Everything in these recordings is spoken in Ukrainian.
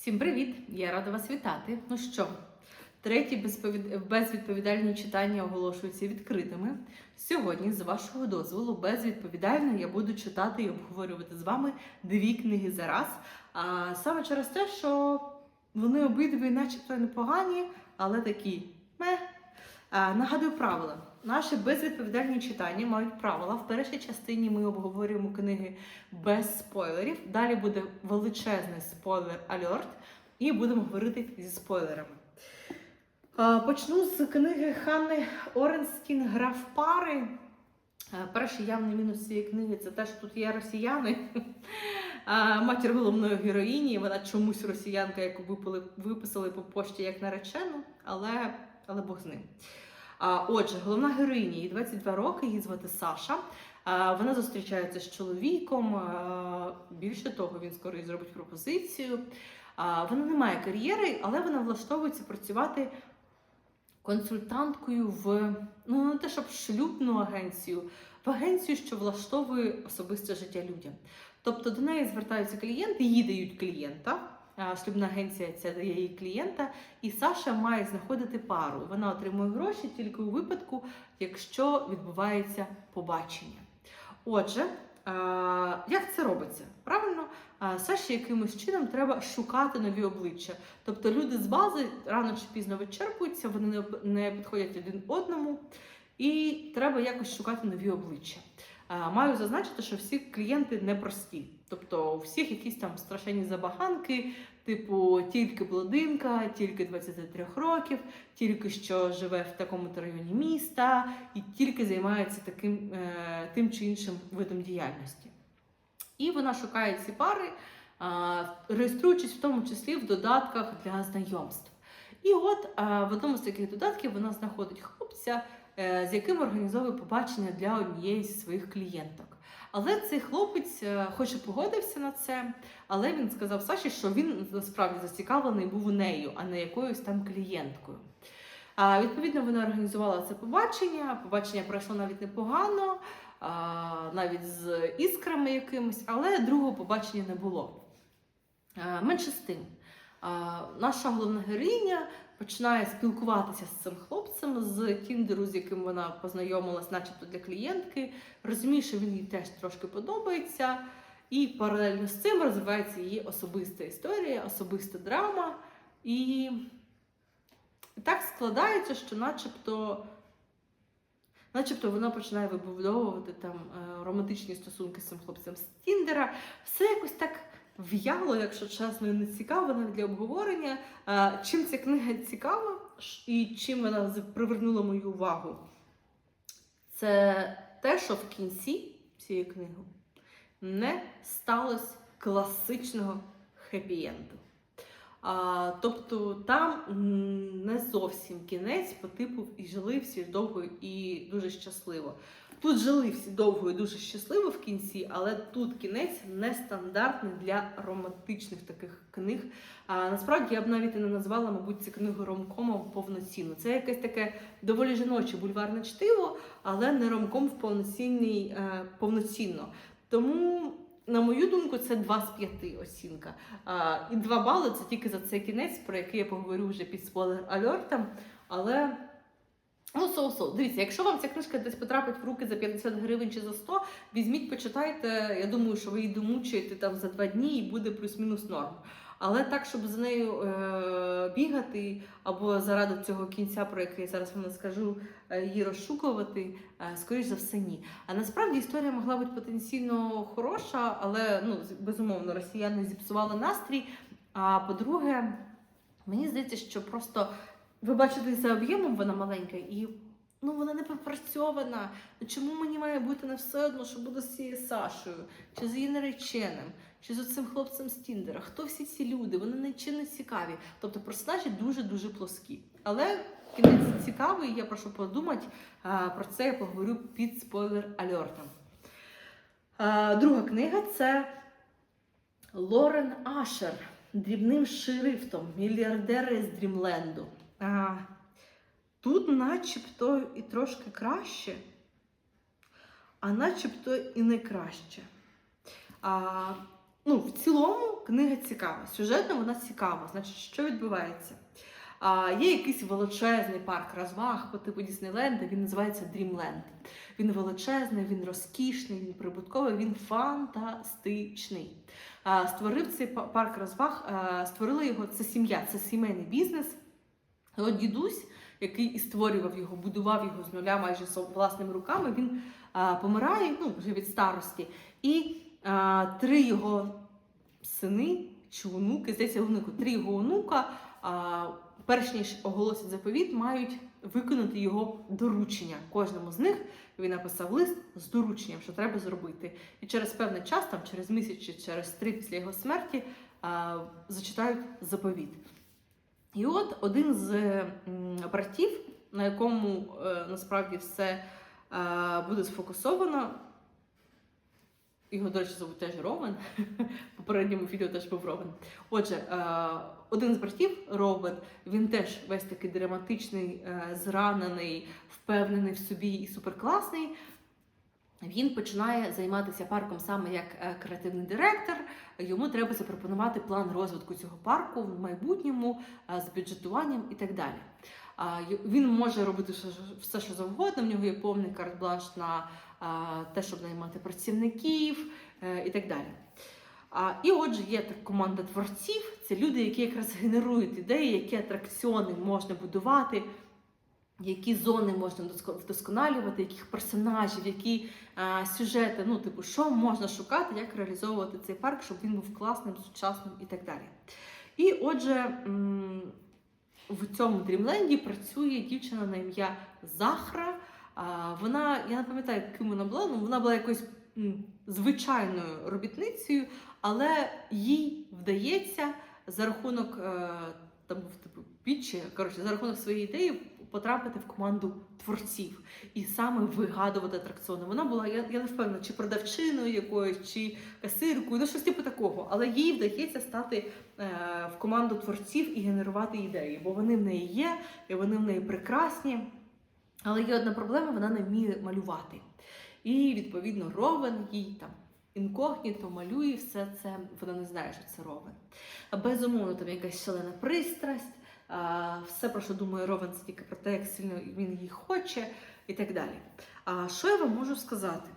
Всім привіт! Я рада вас вітати. Ну що, треті безвідповідальні читання оголошуються відкритими. Сьогодні, з вашого дозволу, безвідповідально я буду читати і обговорювати з вами дві книги за раз. А саме через те, що вони обидві, начебто, непогані, але такі ме. А, нагадую правила. Наші безвідповідальні читання мають правила. В першій частині ми обговорюємо книги без спойлерів. Далі буде величезний спойлер альорт, і будемо говорити зі спойлерами. Почну з книги Ханни Оренстін Гра в пари. Перший явний мінус цієї книги це те, що тут є росіяни. Матір головної героїні, вона чомусь росіянка, яку випили, виписали по пошті як наречену, але, але Бог з ним. Отже, головна героїня, їй 22 роки, її звати Саша. Вона зустрічається з чоловіком. Більше того, він скоро їй зробить пропозицію. Вона не має кар'єри, але вона влаштовується працювати консультанткою в ну не те, щоб шлюбну агенцію, в агенцію, що влаштовує особисте життя людям. Тобто до неї звертаються клієнти, їй дають клієнта. Шлюбна агенція ця їй клієнта, і Саша має знаходити пару. Вона отримує гроші тільки у випадку, якщо відбувається побачення. Отже, як це робиться? Правильно, Саші якимось чином треба шукати нові обличчя. Тобто люди з бази рано чи пізно вичерпуються, вони не підходять один одному, і треба якось шукати нові обличчя. Маю зазначити, що всі клієнти непрості. Тобто у всіх якісь там страшенні забаганки, типу тільки блондинка, тільки 23 років, тільки що живе в такому-то районі міста і тільки займається таким, е, тим чи іншим видом діяльності. І вона шукає ці пари, а, реєструючись в тому числі в додатках для знайомств. І от а, в одному з таких додатків вона знаходить хлопця, е, з яким організовує побачення для однієї з своїх клієнток. Але цей хлопець, е, хоч і погодився на це, але він сказав Саші, що він насправді зацікавлений був у нею, а не якоюсь там клієнткою. А, відповідно, вона організувала це побачення. Побачення пройшло навіть непогано, а, навіть з іскрами якимись, але другого побачення не було. А, менше з тим, а, наша головна героїня починає спілкуватися з цим хлопцем з Тіндеру, з яким вона познайомилась, начебто для клієнтки, розуміє, що він їй теж трошки подобається. І паралельно з цим розвивається її особиста історія, особиста драма. І так складається, що начебто, начебто вона починає вибудовувати там е, романтичні стосунки з цим хлопцем з Тіндера. Все якось так в'яло, якщо чесно, і не цікаво навіть для обговорення. Чим ця книга цікава і чим вона привернула мою увагу? Це те, що в кінці цієї книги не сталося класичного хеппі-енду. А, тобто там не зовсім кінець по типу і жили всі довго і дуже щасливо. Тут жили всі довго і дуже щасливо в кінці, але тут кінець нестандартний для романтичних таких книг. А насправді я б навіть і не назвала, мабуть, цю книгу ромкомом повноцінно. Це якесь таке доволі жіноче бульварне чтиво, але не ромком в повноцінний, е, повноцінно. Тому, на мою думку, це 2 з 5 оцінка. А, і 2 бали це тільки за цей кінець, про який я поговорю вже під спойлер альортом. Але ну соу-соу. Дивіться, якщо вам ця книжка десь потрапить в руки за 50 гривень чи за 100, візьміть, почитайте. Я думаю, що ви її домучуєте там за 2 дні і буде плюс-мінус норм. Але так, щоб з нею е- бігати або заради цього кінця, про який я зараз вам скажу, е, її розшукувати, е, скоріш за все, ні. А насправді історія могла бути потенційно хороша, але ну, безумовно, росіяни зіпсували настрій. А по-друге, мені здається, що просто ви бачите за об'ємом вона маленька і ну, вона не пропрацьована. Чому мені має бути не все одно, що буде з цією Сашою, чи з її нареченим, чи з цим хлопцем з Тіндера? Хто всі ці люди? Вони нічим не цікаві. Тобто персонажі дуже-дуже плоскі. Але кінець цікавий, я прошу подумати. Про це я поговорю під спойлер альортом. Друга книга це Лорен Ашер дрібним шрифтом Мільярдери з Дрімленду. Тут начебто і трошки краще, а начебто і не краще. А, ну, в цілому книга цікава. Сюжетно вона цікава. Значить, що відбувається? А, є якийсь величезний парк розваг по типу Діснейленда, він називається Дрімленд. Він величезний, він розкішний, він прибутковий, він фантастичний. А, створив цей парк розваг, а, створила його це сім'я, це сімейний бізнес. От дідусь, який і створював його, будував його з нуля майже власними руками, він а, помирає ну, вже від старості. І а, три його сини чи онуки, здається, онуку, три його онука, а, перш ніж оголосять заповіт, мають виконати його доручення. Кожному з них він написав лист з дорученням, що треба зробити. І через певний час, там через місяць чи через три після його смерті, а, зачитають заповіт. І от один з м, братів, на якому е, насправді все е, буде сфокусовано. Його, до речі, зовуть теж Ровен. В попередньому відео теж був Ровен. Отже, е, один з братів Ровен, він теж весь такий драматичний, е, зранений, впевнений в собі і суперкласний. Він починає займатися парком саме як е, креативний директор. Йому треба запропонувати план розвитку цього парку в майбутньому е, з бюджетуванням і так далі. Він може робити все, що завгодно. В нього є повний карт-бланш на те, щоб наймати працівників е, і так далі. І отже, є так команда творців. Це люди, які якраз генерують ідеї, які атракціони можна будувати, які зони можна вдоско- вдосконалювати, яких персонажів, які а, сюжети, ну, типу, що можна шукати, як реалізовувати цей парк, щоб він був класним, сучасним і так далі. І отже, в цьому дрімленді працює дівчина на ім'я Захра. А, Вона, я не пам'ятаю, ким вона була, ну вона була якоюсь звичайною робітницею, але їй вдається за рахунок е, там був типу пітчі, коротше, за рахунок своєї ідеї потрапити в команду творців і саме вигадувати атракціони. Вона була, я, я не впевнена, чи продавчиною якоюсь, чи касиркою, ну щось типу такого. Але їй вдається стати е, в команду творців і генерувати ідеї, бо вони в неї є, і вони в неї прекрасні. Але є одна проблема, вона не вміє малювати. І відповідно ровен їй там інкогніто малює все це, вона не знає, що це ровен. Безумовно, там якась шалена пристрасть, все, про що думає Ровен, це тільки про те, як сильно він її хоче, і так далі. Що я вам можу сказати?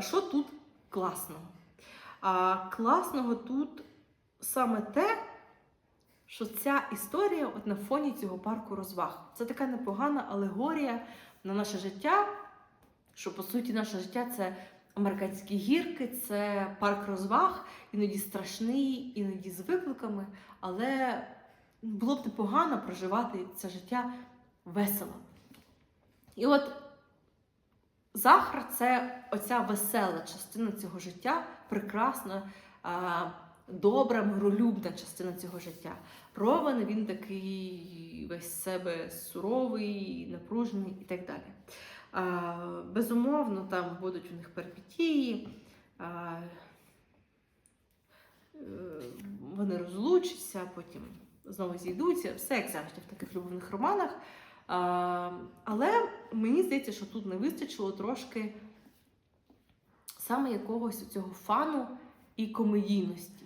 Що тут класного? Класного тут саме те, що ця історія от на фоні цього парку розваг. Це така непогана алегорія на наше життя, що по суті наше життя це американські гірки, це парк розваг, іноді страшний, іноді з викликами, але було б непогано проживати це життя весело. І от Захар це оця весела частина цього життя, прекрасна, добра, миролюбна частина цього життя. Ровен він такий весь себе суровий, напружений і так далі. Безумовно, там будуть у них перипетії, е, вони розлучаться, потім знову зійдуться, все як завжди в таких любовних романах. А, але мені здається, що тут не вистачило трошки саме якогось цього фану і комедійності.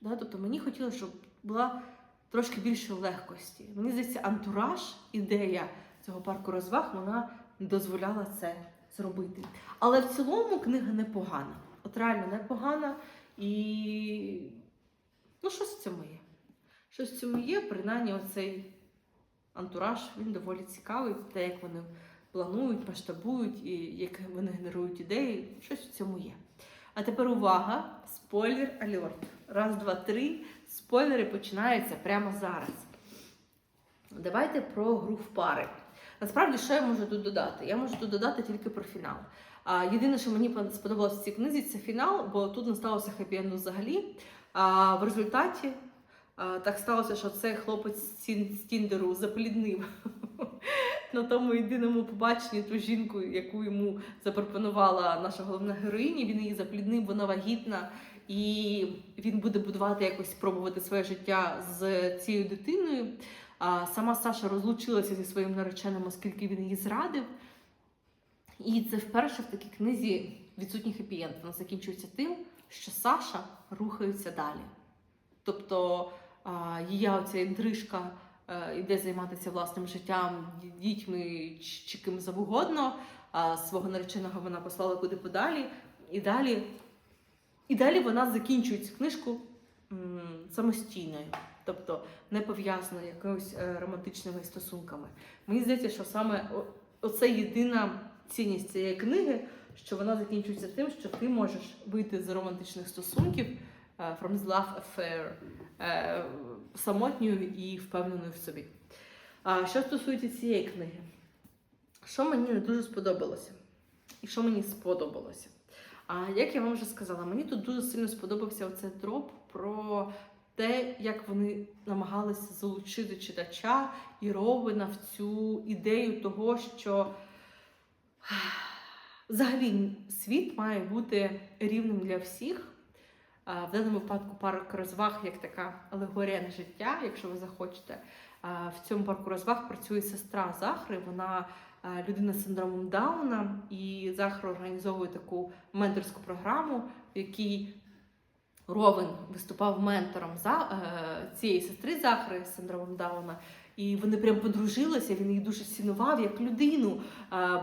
Да? Тобто мені хотілося, щоб була трошки більше легкості. Мені здається, антураж, ідея цього парку розваг, вона дозволяла це зробити. Але в цілому книга непогана. От реально непогана. І ну, щось в цьому є. Щось в цьому є, принаймні оцей антураж, він доволі цікавий, те, як вони планують, масштабують і як вони генерують ідеї, щось в цьому є. А тепер увага! Спойлер альорт. Раз, два, три. Спойлери починаються прямо зараз. Давайте про гру в пари. Насправді, що я можу тут додати? Я можу тут додати тільки про фінал. А, єдине, що мені сподобалося в цій книзі, це фінал, бо тут не сталося хеппі-енду взагалі. А в результаті так сталося, що цей хлопець з Тіндеру запліднив на тому єдиному побаченні ту жінку, яку йому запропонувала наша головна героїня. Він її запліднив, вона вагітна, і він буде будувати якось спробувати своє життя з цією дитиною. Сама Саша розлучилася зі своїм нареченим, оскільки він її зрадив. І це вперше в такій книзі відсутній хеппі-енд. Вона закінчується тим, що Саша рухається далі. Тобто її оця інтрижка е, йде займатися власним життям, дітьми чи, ким завгодно. А свого нареченого вона послала куди подалі. І далі, і далі вона закінчує цю книжку самостійною, тобто не пов'язаною якоюсь е, романтичними стосунками. Мені здається, що саме оце єдина цінність цієї книги, що вона закінчується тим, що ти можеш вийти з романтичних стосунків е, from the love affair е, самотньою і впевненою в собі. Що стосується цієї книги, що мені не дуже сподобалося? І що мені сподобалося? А як я вам вже сказала, мені тут дуже сильно сподобався оцей троп про те, як вони намагалися залучити читача і Ровена в цю ідею того, що взагалі світ має бути рівним для всіх. В даному випадку парк розваг як така алегорія на життя, якщо ви захочете. В цьому парку розваг працює сестра Захри. Вона людина з синдромом Дауна, і Захра організовує таку менторську програму, в якій Ровен виступав ментором е, цієї сестри Захри з синдромом Дауна. І вони прям подружилися, він її дуже цінував як людину,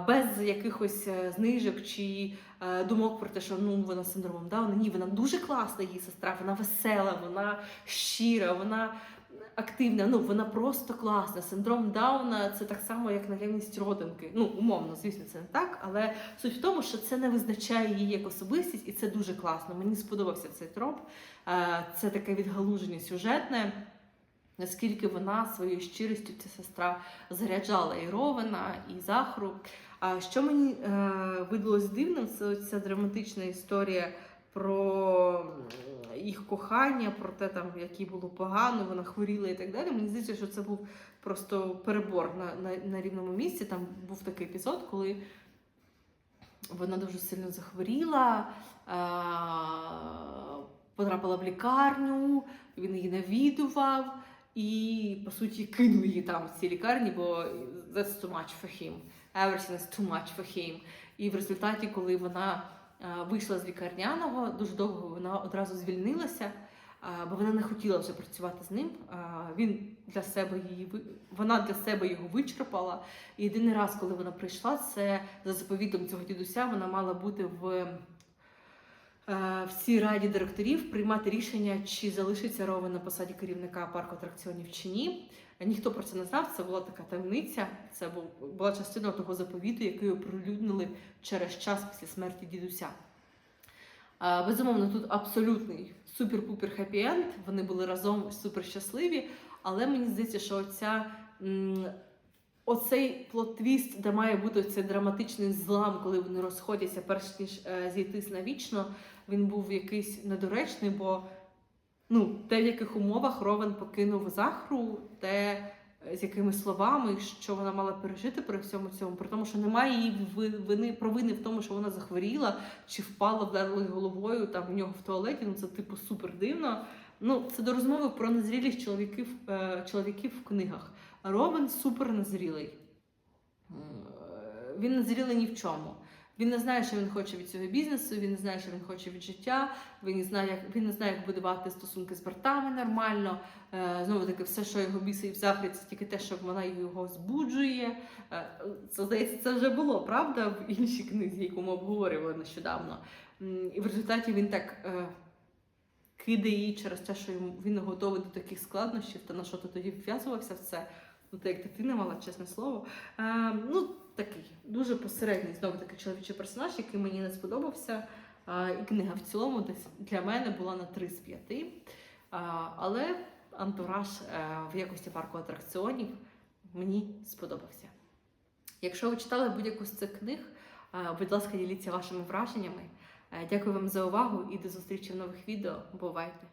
без якихось е, знижок чи е, думок про те, що ну вона з синдромом Дауна. Ні, вона дуже класна, її сестра, вона весела, вона щира, вона активна. Ну вона просто класна. Синдром Дауна це так само, як наявність родинки. Ну, умовно, звісно, це не так, але суть в тому, що це не визначає її як особистість, і це дуже класно. Мені сподобався цей троп. Е, Це таке відгалуження сюжетне. Наскільки вона своєю щирістю, ця сестра заряджала і Ровена, і Захру. А що мені е, видалось дивним, це ця драматична історія про їх кохання, про те, там, як їй було погано, вона хворіла і так далі. Мені здається, що це був просто перебор на, на, на рівному місці. Там був такий епізод, коли вона дуже сильно захворіла, е, потрапила в лікарню, він її навідував. І по суті кинув її там в цій лікарні, бо that's too much for him. Everything is too much for him. І в результаті, коли вона е, вийшла з лікарняного, дуже довго вона одразу звільнилася, е, бо вона не хотіла вже працювати з ним. Е, Він для себе її вона для себе його вичерпала. І єдиний раз, коли вона прийшла, це за заповітом цього дідуся, вона мала бути в. Е, В цій раді директорів приймати рішення, чи залишиться Ровен на посаді керівника парку атракціонів чи ні. Ніхто про це не знав. Це була така таємниця. Це була частина того заповіту, який оприлюднили через час після смерті дідуся. Безумовно, тут абсолютний супер-пупер хеппі-енд. Вони були разом супер щасливі. Але мені здається, що оця, м, оцей плот-твіст, де має бути цей драматичний злам, коли вони розходяться, перш ніж е, зійтись навічно, він був якийсь недоречний, бо ну, те, в яких умовах Ровен покинув Захру, те, е, з якими словами, що вона мала пережити при всьому цьому, при тому, що немає її вини провини в тому, що вона захворіла чи впала, вдарила головою там у нього в туалеті. Ну це типу супер дивно. Ну, це до розмови про незрілість чоловіків, е, чоловіків в книгах. Ровен супер незрілий. Е, Він незрілий ні в чому. Він не знає, що він хоче від цього бізнесу, він не знає, що він хоче від життя, він не знає, як він не знає, як будувати стосунки з братами нормально. Е, знову таки, все, що його бісить в Захрі, це тільки те, що вона його збуджує. Е, це здається, це вже було правда в іншій книзі, яку ми обговорювали нещодавно. І в результаті він так кидає її через те, що він готовий до таких складнощів, та на що ти тоді вв'язувався в це. Ну, як дитина мала, чесне слово. Е, ну, такий дуже посередній знову таки чоловічий персонаж, який мені не сподобався. Е, і книга в цілому десь для мене була на 3 з 5. Е, але антураж е, в якості парку атракціонів мені сподобався. Якщо ви читали будь-яку з цих книг, е, будь ласка, діліться вашими враженнями. Е, Дякую вам за увагу і до зустрічі в нових відео. Бувайте!